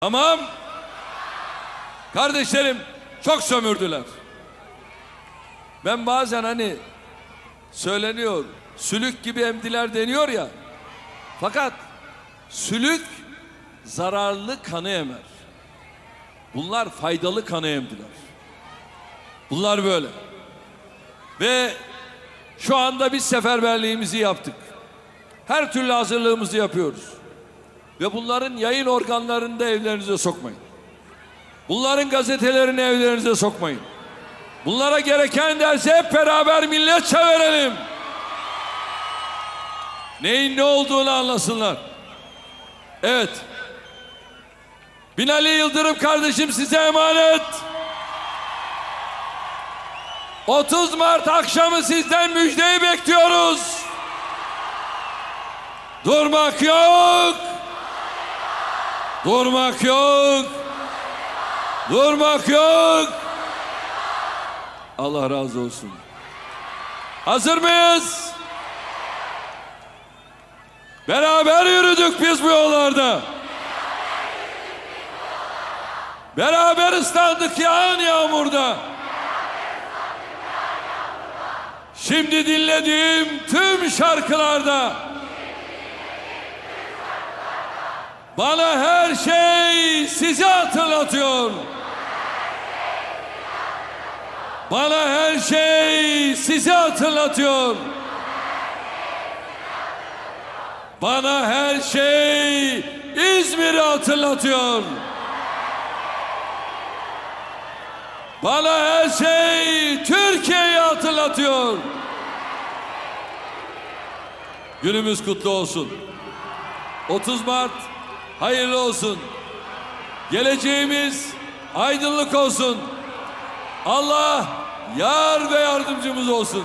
Tamam. Kardeşlerim çok sömürdüler. Ben bazen hani söyleniyor sülük gibi emdiler deniyor ya. Fakat sülük zararlı kanı emer. Bunlar faydalı kanı emdiler. Bunlar böyle. Ve şu anda biz seferberliğimizi yaptık. Her türlü hazırlığımızı yapıyoruz. Ve bunların yayın organlarını da evlerinize sokmayın. Bunların gazetelerini evlerinize sokmayın. Bunlara gereken dersi hep beraber milletçe verelim. Neyin ne olduğunu anlasınlar. Evet. Binali Yıldırım kardeşim size emanet. 30 Mart akşamı sizden müjdeyi bekliyoruz. Durmak yok. Durmak yok. Durmak yok. Allah razı olsun. Hazır mıyız? Beraber yürüdük biz bu yollarda. Beraber ıslandık yağan yağmurda. Şimdi dinlediğim tüm şarkılarda bana her şey sizi hatırlatıyor. Bana her şey sizi hatırlatıyor. Bana her şey İzmir'i hatırlatıyor. Bana her şey Türkiye'yi hatırlatıyor. Günümüz kutlu olsun. 30 Mart hayırlı olsun. Geleceğimiz aydınlık olsun. Allah yar ve yardımcımız olsun.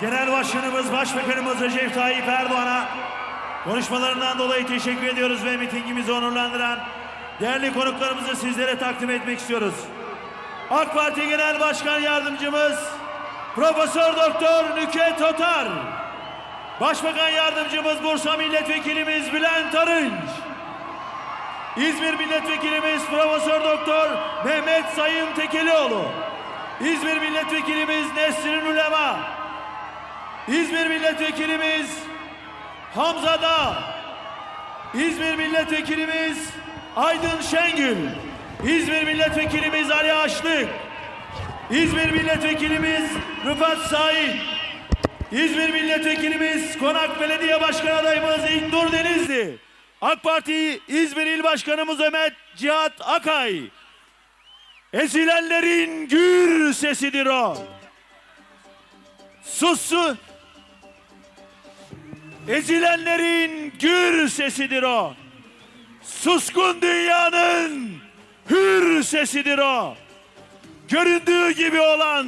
Genel Başkanımız, Başbakanımız Recep Tayyip Erdoğan'a konuşmalarından dolayı teşekkür ediyoruz ve mitingimizi onurlandıran değerli konuklarımızı sizlere takdim etmek istiyoruz. AK Parti Genel Başkan Yardımcımız Profesör Doktor Nüket Otar, Başbakan Yardımcımız Bursa Milletvekilimiz Bülent Arınç, İzmir Milletvekilimiz Profesör Doktor Mehmet Sayın Tekelioğlu, İzmir Milletvekilimiz Nesrin Ulema, İzmir Milletvekilimiz Hamza Dağ, İzmir Milletvekilimiz Aydın Şengül, İzmir Milletvekilimiz Ali Açlık, İzmir Milletvekilimiz Rıfat Said, İzmir Milletvekilimiz Konak Belediye Başkan adayımız İlknur Denizli, AK Parti İzmir İl Başkanımız Ömer Cihat Akay, Ezilenlerin gür sesidir o. Sussun. Ezilenlerin gür sesidir o. Suskun dünyanın hür sesidir o. Göründüğü gibi olan,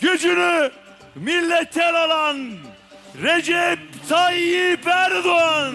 gücünü milletten alan Recep Tayyip Erdoğan.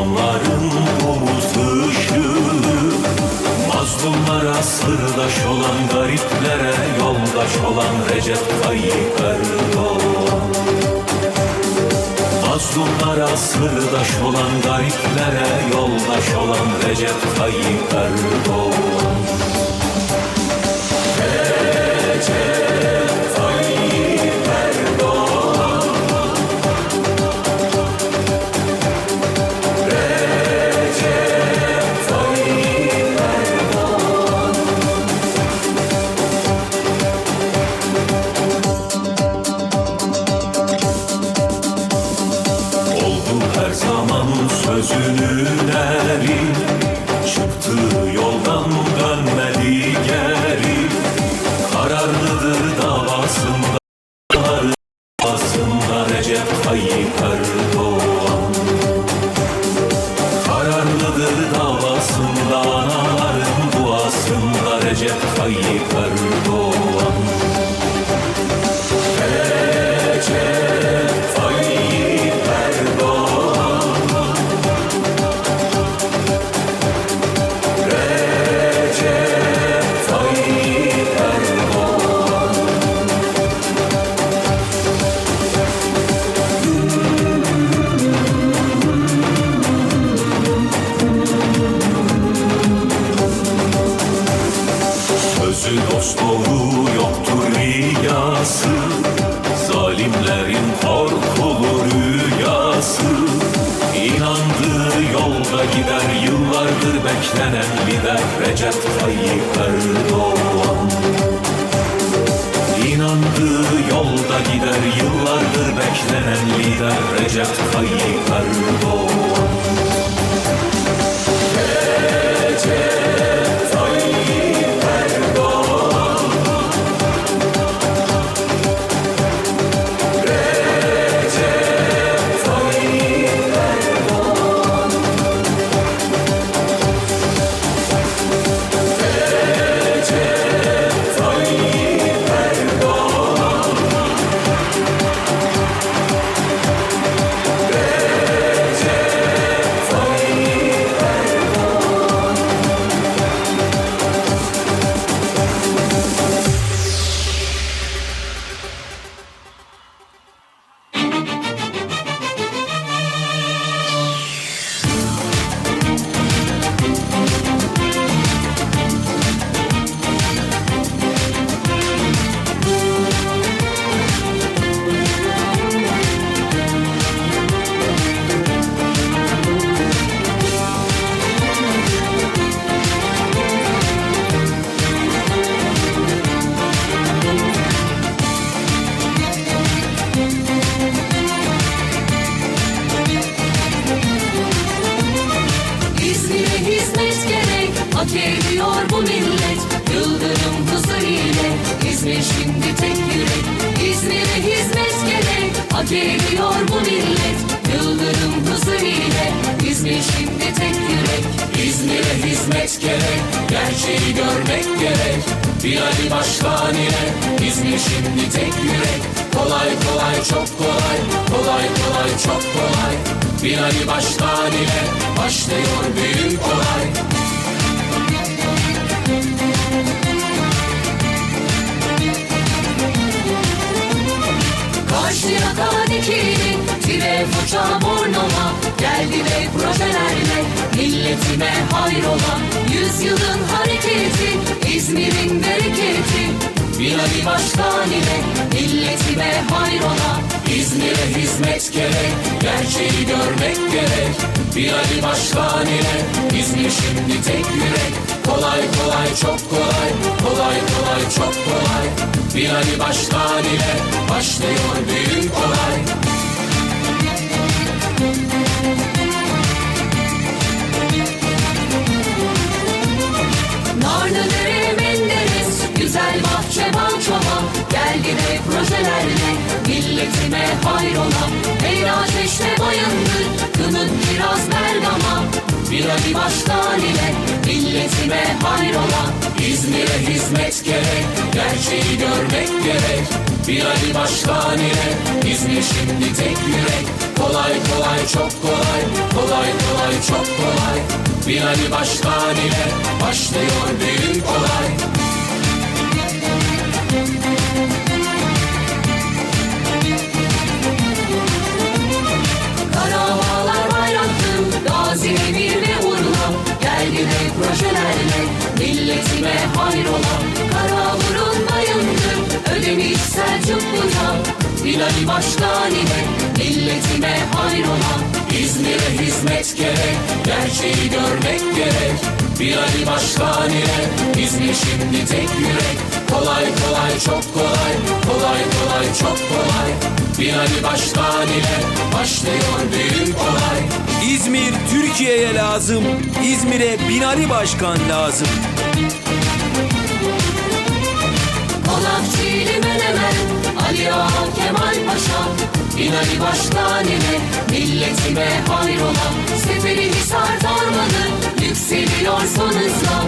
O milyonların omuz ışığı Mazlumlara sırdaş olan gariplere yoldaş olan Recep Tayyip Erdoğan. Mazlumlara sırdaş olan gariplere yoldaş olan Recep Tayyip Erdoğan Sözü dost doğru yoktur riyası Zalimlerin korkulu rüyası. İnandığı yolda gider Yıllardır beklenen lider Recep Tayyip Erdoğan. İnandığı yolda gider Yıllardır beklenen lider Recep Tayyip Erdoğan ediyor bu millet. Yıldırım hızı ile İzmir şimdi tek yürek. İzmir'e hizmet gerek Gerçeği görmek gerek. Bir Ali Başkan ile İzmir şimdi tek yürek. Kolay kolay çok kolay Kolay kolay çok kolay. Bir Ali Başkan ile Başlıyor büyük olay Karşıyaka dikili Tire fırça burnuma Geldi ve projelerle Milletime hayrola. Yüzyılın hareketi İzmir'in bereketi Bir Ali Başkan ile Milletime hayrola. İzmir'e hizmet gerek Gerçeği görmek gerek. Bir Ali Başkan ile İzmir şimdi tek yürek. Kolay kolay çok kolay Kolay kolay çok kolay Bir Ali Başkan ile Başlıyor büyük olay. Narlıdere Menderes Güzel bahçe balçova Geldi de projelerle Milletime hayrola. Hey ateşte bayındır Kınık biraz Bergama. Bir Ali Başkan ile Milletime hayrola İzmir'e hizmet gerek Gerçeği görmek gerek. Bir Ali Başkan ile İzmir şimdi tek yürek. Kolay kolay çok kolay Kolay kolay çok kolay. Bir Ali Başkan ile Başlıyor büyük olay Başkan ile milletime hayrola İzmir'e hizmet gerek gerçeği görmek gerek Binali Başkan ile İzmir şimdi tek yürek Kolay kolay çok kolay kolay kolay çok kolay Binali Başkan ile başlıyor büyük olay İzmir Türkiye'ye lazım. İzmir'e Binali Başkan lazım. Konakçili Menemen Ali Ağa Kemal Paşa İnali Başkan ile milletime hayrola. Seferi Hisar Darmanı yükseliyorsun hızla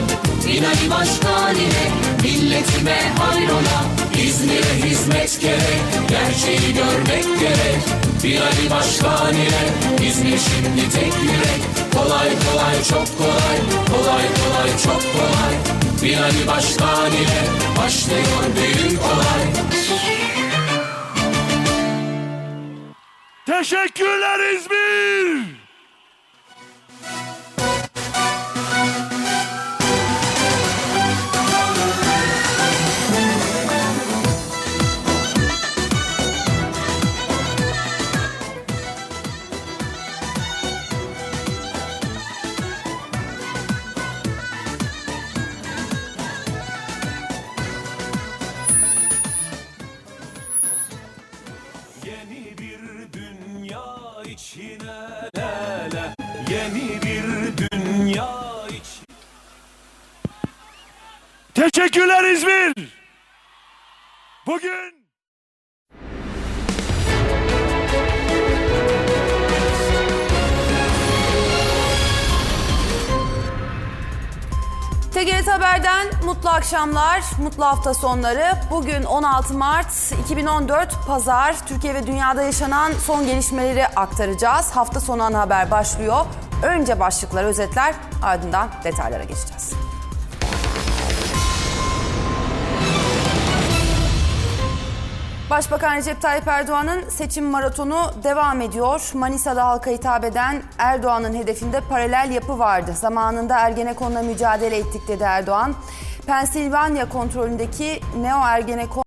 İnali Başkan ile milletime hayrola. İzmir'e hizmet gerek gerçeği görmek gerek. Binali Başkan ile İzmir şimdi tek yürek. Kolay kolay çok kolay kolay kolay çok kolay. Binali Başkan ile başlıyor büyük olay Teşekkürler İzmir. Teşekkürler İzmir. Bugün TGRT Haber'den mutlu akşamlar, mutlu hafta sonları. Bugün 16 Mart 2014 Pazar. Türkiye ve dünyada yaşanan son gelişmeleri aktaracağız. Hafta sonu ana haber başlıyor. Önce başlıklar, özetler, ardından detaylara geçeceğiz. Başbakan Recep Tayyip Erdoğan'ın seçim maratonu devam ediyor. Manisa'da halka hitap eden Erdoğan'ın hedefinde paralel yapı vardı. Zamanında Ergenekon'la mücadele ettik dedi Erdoğan. Pensilvanya kontrolündeki Neo Ergenekon